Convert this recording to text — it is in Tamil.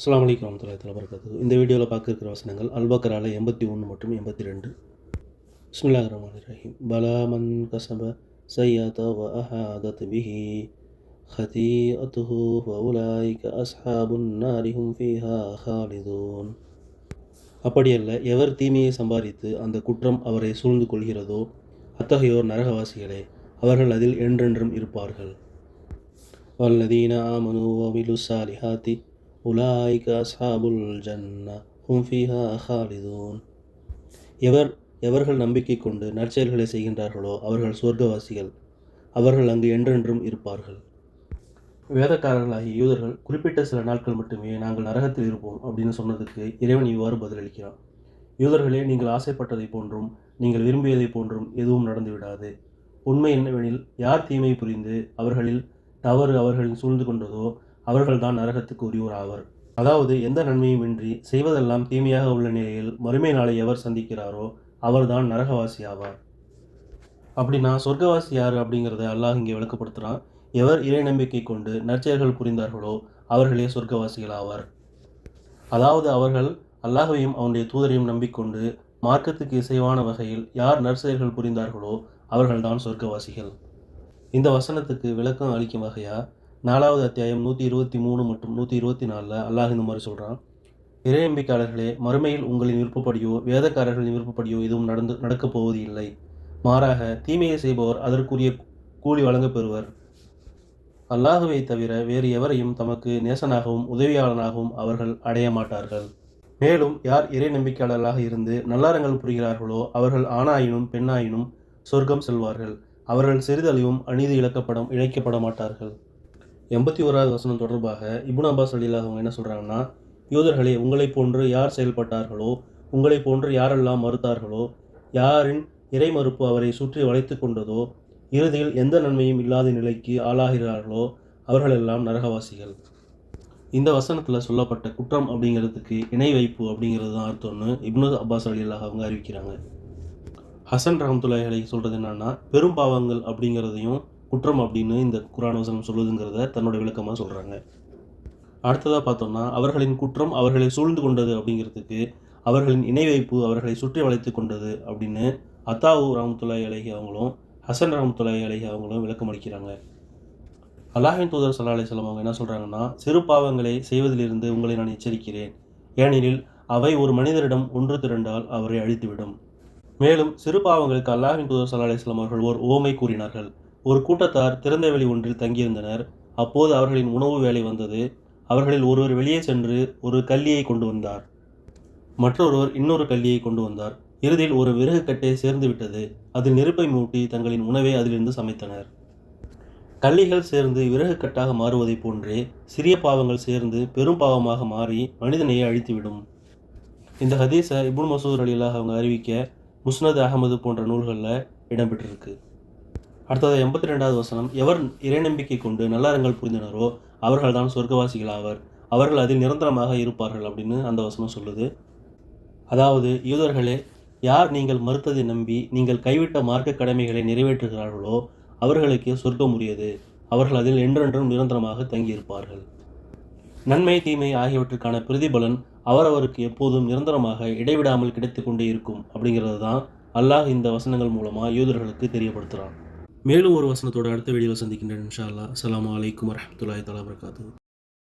அஸ்ஸலாமு அலைக்கும் வரமத்துல்லாஹி தஆலா வரகாத்துஹு இந்த வீடியோவில் பார்க்க இருக்கிற வசனங்கள் அல்பக்கரால எண்பத்தி ஒன்று மற்றும் எண்பத்தி ரெண்டு பிஸ்மில்லாஹ் ரஹ்மான் ரஹீம் பலா மன் கசப சையத வ அஹாதத் பிஹி خطيئته فأولئك أصحاب النار هم فيها خالدون அப்படியல்ல எவர் தீமையை சம்பாதித்து அந்த குற்றம் அவரை சூழ்ந்து கொள்கிறதோ அத்தகையோர் நரகவாசிகளே அவர்கள் அதில் என்றென்றும் இருப்பார்கள் والذين آمنوا وعملوا الصالحات உலாய்க அசாபுல் ஜன்னா ஹும் ஃபீஹா ஹாலிதூன் எவர் எவர்கள் நம்பிக்கை கொண்டு நற்செயல்களை செய்கின்றார்களோ அவர்கள் சொர்க்கவாசிகள். அவர்கள் அங்கு என்றென்றும் இருப்பார்கள். வேதக்காரர்களாகிய யூதர்கள் குறிப்பிட்ட சில நாட்கள் மட்டுமே நாங்கள் நரகத்தில் இருப்போம் அப்படின்னு சொன்னதுக்கு இறைவன் இவ்வாறு பதிலளிக்கிறான். யூதர்களே நீங்கள் ஆசைப்பட்டதை போன்றும் நீங்கள் விரும்பியதை போன்றும் எதுவும் நடந்துவிடாது உண்மை என்னவெனில் யார் தீமை புரிந்து அவர்களில் தவறு அவர்களின் சூழ்ந்து கொண்டதோ அவர்கள்தான் நரகத்துக்கு உரியோர் ஆவர் அதாவது எந்த நன்மையும் இன்றி செய்வதெல்லாம் தீமையாக உள்ள நிலையில் மறுமை நாளை எவர் சந்திக்கிறாரோ அவர்தான் நரகவாசி ஆவார் அப்படின்னா சொர்க்கவாசி யார் அப்படிங்கிறத அல்லாஹ் இங்கே விளக்கப்படுத்துகிறான் எவர் இறை நம்பிக்கை கொண்டு நற்செயல்கள் புரிந்தார்களோ அவர்களே சொர்க்கவாசிகள் ஆவார் அதாவது அவர்கள் அல்லாஹையும் அவனுடைய தூதரையும் நம்பிக்கொண்டு மார்க்கத்துக்கு இசைவான வகையில் யார் நற்செயல்கள் புரிந்தார்களோ அவர்கள்தான் சொர்க்கவாசிகள். இந்த வசனத்துக்கு விளக்கம் அளிக்கும் வகையாக நாலாவது அத்தியாயம் நூற்றி இருபத்தி மூணு மற்றும் நூற்றி இருபத்தி நாலில் அல்லாஹ் இந்த மாதிரி சொல்கிறான் இறையம்பிக்காரர்களே மறுமையில் உங்களின் விருப்பப்படியோ வேதக்காரர்களின் விருப்பப்படியோ எதுவும் நடந்து நடக்கப் போவது இல்லை. மாறாக தீமையை செய்பவர் அதற்குரிய கூலி வழங்கப்பெறுவர் அல்லாஹுவை தவிர வேறு எவரையும் தமக்கு நேசனாகவும் உதவியாளனாகவும் அவர்கள் அடைய மாட்டார்கள். மேலும் யார் இறை நம்பிக்கையாளர்களாக இருந்து நல்லாரங்கள் புரிகிறார்களோ அவர்கள் ஆணாயினும் பெண்ணாயினும் சொர்க்கம் செல்வார்கள். அவர்கள் சிறிதளவும் அநீதி இழக்கப்படும் இழைக்கப்பட மாட்டார்கள். எண்பத்தி ஓராவது வசனம் தொடர்பாக இபுன் அப்பாஸ் அலிலாக அவங்க என்ன சொல்கிறாங்கன்னா யூதர்களே உங்களைப் போன்று யார் செயல்பட்டார்களோ உங்களைப் போன்று யாரெல்லாம் மறுத்தார்களோ யாரின் இறை மறுப்பு அவரை சுற்றி வளைத்து கொண்டதோ இறுதியில் எந்த நன்மையும் இல்லாத நிலைக்கு ஆளாகிறார்களோ அவர்களெல்லாம் நரகவாசிகள். இந்த வசனத்தில் சொல்லப்பட்ட குற்றம் அப்படிங்கிறதுக்கு இணை வைப்பு அப்படிங்கிறது தான் அர்த்தம்னு இப்னு அப்பாஸ் அலிலாக அவங்க அறிவிக்கிறாங்க. ஹசன் ரஹமத்துல்லாஹி சொல்கிறது என்னென்னா பெரும் பாவங்கள் அப்படிங்கிறதையும் குற்றம் அப்படின்னு இந்த குரான் வசனம் சொல்லுதுங்கிறத தன்னோட விளக்கமாக சொல்கிறாங்க அடுத்ததாக பார்த்தோம்னா அவர்களின் குற்றம் அவர்களை சூழ்ந்து கொண்டது அப்படிங்கிறதுக்கு அவர்களின் இணை வைப்பு அவர்களை சுற்றி வளைத்து கொண்டது அப்படின்னு அத்தாவு ராமத்துல்லாய் அலஹி அவங்களும் ஹசன் ராமத்துல்லாய் அலஹி அவங்களும் விளக்கம் அளிக்கிறாங்க அல்லாஹின் தூதர் சல்லா அலிஸ்லாம் அவங்க என்ன சொல்கிறாங்கன்னா சிறு பாவங்களை செய்வதிலிருந்து உங்களை நான் எச்சரிக்கிறேன். ஏனெனில் அவை ஒரு மனிதரிடம் ஒன்று திரண்டால் அவரை அழித்துவிடும். மேலும் சிறு பாவங்களுக்கு அல்லாஹின் தூதர் சல்லா அலிஸ்லாம் அவர்கள் ஓர் ஓமை கூறினார்கள். ஒரு கூட்டத்தார் திறந்த வெளி ஒன்றில் தங்கியிருந்தனர். அப்போது அவர்களின் உணவு வேலை வந்தது. அவர்களில் ஒருவர் வெளியே சென்று ஒரு கல்லியை கொண்டு வந்தார். மற்றொருவர் இன்னொரு கல்லியை கொண்டு வந்தார். இறுதியில் ஒரு விறகு கட்டை சேர்ந்து விட்டது. அதில் நெருப்பை மூட்டி தங்களின் உணவை அதிலிருந்து சமைத்தனர். கல்லிகள் சேர்ந்து விறகு கட்டாக மாறுவதைப் போன்றே சிறிய பாவங்கள் சேர்ந்து பெரும் பாவமாக மாறி மனிதனையே அழித்துவிடும். இந்த ஹதீஸை இபுன் மசூர் அலிலாக அவங்க அறிவிக்க முஸ்னத் அகமது போன்ற நூல்களில் இடம்பெற்றிருக்கு. அடுத்தது எண்பத்தி ரெண்டாவது வசனம் எவர் இறைநம்பிக்கை கொண்டு நல்லாரங்கள் புரிந்தனரோ அவர்கள்தான் சொர்க்கவாசிகள் ஆவர் அவர்கள் அதில் நிரந்தரமாக இருப்பார்கள் அப்படின்னு அந்த வசனம் சொல்லுது. அதாவது யூதர்களே யார் நீங்கள் மறுத்ததை நம்பி நீங்கள் கைவிட்ட மார்க்க கடமைகளை நிறைவேற்றுகிறார்களோ அவர்களுக்கு சொர்க்கம் உரியது அவர்கள் அதில் என்றென்றும் நிரந்தரமாக தங்கியிருப்பார்கள். நன்மை தீமை ஆகியவற்றுக்கான பிரதிபலன் அவரவருக்கு எப்போதும் நிரந்தரமாக இடைவிடாமல் கிடைத்து கொண்டே இருக்கும் அப்படிங்கிறது தான் அல்லாஹ் இந்த வசனங்கள் மூலமாக யூதர்களுக்கு தெரியப்படுத்துகிறான் மேலும் ஒரு வசனத்தோட அடுத்த வீடியோவில் சந்திக்கின்றேன். இன்ஷா அல்லா அலாம் வலைக்கம் வரமத்துல்லாய் தலா வரகாத்து